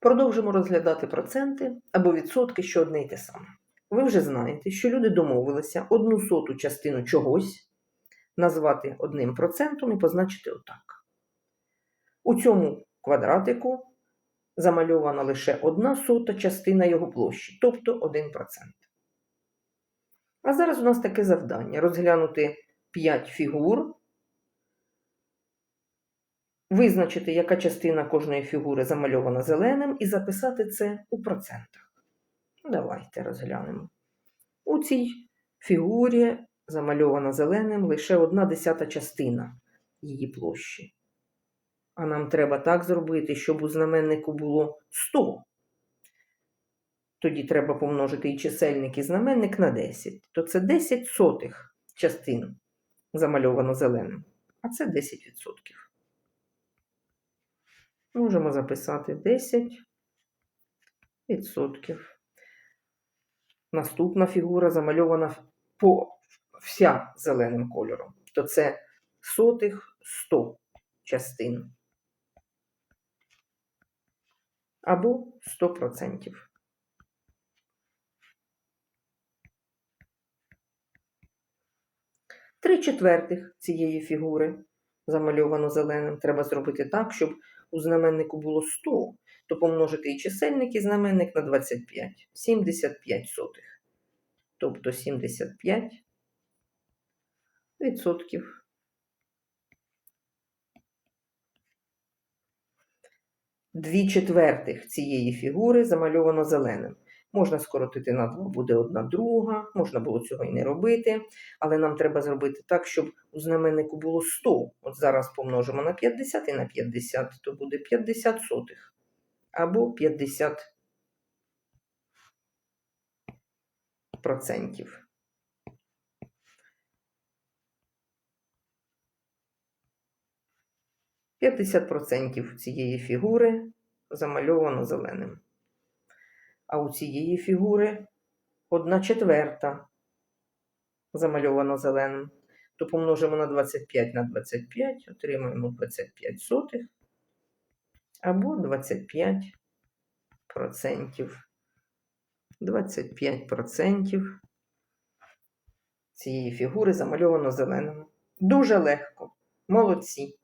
Продовжимо розглядати проценти або відсотки, що одне й те саме. Ви вже знаєте, що люди домовилися одну соту частину чогось назвати одним процентом і позначити отак. У цьому квадратику замальована лише одна сота частина його площі, тобто 1%. А зараз у нас таке завдання розглянути 5 фігур, визначити, яка частина кожної фігури замальована зеленим, і записати це у процентах. Давайте розглянемо. У цій фігурі замальована зеленим лише одна десята частина її площі. А нам треба так зробити, щоб у знаменнику було 100. Тоді треба помножити і чисельник, і знаменник на 10. То це 10 сотих частин замальовано зеленим. А це 10%. Можемо записати 10 відсотків. Наступна фігура замальована по вся зеленим кольором. То це сотих 100 частин. Або 100%. Три четвертих цієї фігури замальовано зеленим. Треба зробити так, щоб у знаменнику було 100, то помножити і чисельник, і знаменник на 25. 75 сотих. Тобто 75 відсотків. Дві четвертих цієї фігури замальовано зеленим. Можна скоротити на 2, буде одна друга, можна було цього і не робити, але нам треба зробити так, щоб у знаменнику було 100. От зараз помножимо на 50 і на 50, то буде 50 сотих. Або 50 процентів. П'ятдесят процентів цієї фігури замальовано зеленим. А у цієї фігури одна четверта замальовано зеленим. То помножимо на 25 на 25, отримаємо 25 сотих або 25 процентів. 25 процентів цієї фігури замальовано зеленим. Дуже легко. Молодці.